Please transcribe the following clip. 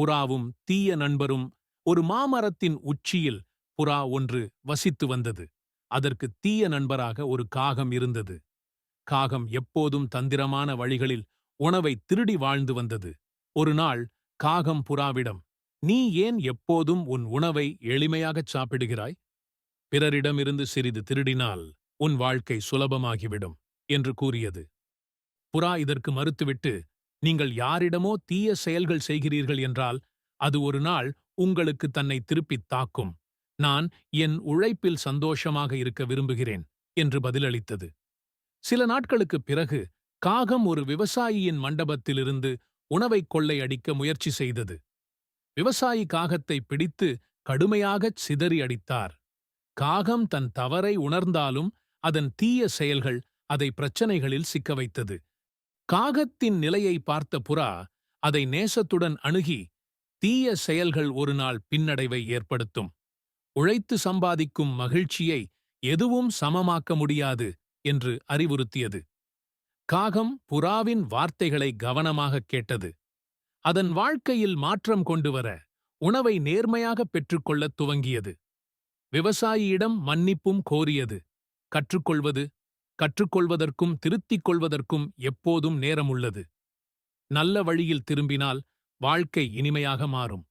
புறாவும் தீய நண்பரும் ஒரு மாமரத்தின் உச்சியில் புறா ஒன்று வசித்து வந்தது. அதற்கு தீய நண்பராக ஒரு காகம் இருந்தது. காகம் எப்போதும் தந்திரமான வழிகளில் உணவை திருடி வாழ்ந்து வந்தது. ஒரு நாள் காகம் புறாவிடம் நீ ஏன் எப்போதும் உன் உணவை எளிமையாகச் சாப்பிடுகிறாய்? பிறரிடமிருந்து சிறிது திருடினால் உன் வாழ்க்கை சுலபமாகிவிடும் என்று கூறியது. புறா இதற்கு மறுத்துவிட்டு நீங்கள் யாரிடமோ தீய செயல்கள் செய்கிறீர்கள் என்றால் அது ஒரு நாள் உங்களுக்கு தன்னை திருப்பித் தாக்கும். நான் என் உழைப்பில் சந்தோஷமாக இருக்க விரும்புகிறேன் என்று பதிலளித்தது. சில நாட்களுக்குப் பிறகு காகம் ஒரு விவசாயியின் மண்டபத்திலிருந்து உணவைக் கொள்ளையடிக்க முயற்சி செய்தது. விவசாயி காகத்தை பிடித்து கடுமையாகச் சிதறி அடித்தார். காகம் தன் தவறை உணர்ந்தாலும் அதன் தீய செயல்கள் அதை பிரச்சனைகளில் சிக்க வைத்தது. காகத்தின் நிலையை பார்த்த புறா அதை நேசத்துடன் அணுகி தீய செயல்கள் ஒரு நாள் பின்னடைவை ஏற்படுத்தும். உழைத்து சம்பாதிக்கும் மகிழ்ச்சியை எதுவும் சமமாக்க முடியாது என்று அறிவுறுத்தியது. காகம் புறாவின் வார்த்தைகளை கவனமாகக் கேட்டது. அதன் வாழ்க்கையில் மாற்றம் கொண்டுவர உணவை நேர்மையாகப் பெற்றுக்கொள்ளத் துவங்கியது. விவசாயியிடம் மன்னிப்பும் கோரியது. கற்றுக்கொள்வது கற்றுக்கொள்வதற்கும் திருத்திக் கொள்வதற்கும் எப்போதும் நேரம் உள்ளது நல்ல வழியில் திரும்பினால் வாழ்க்கை இனிமையாக மாறும்.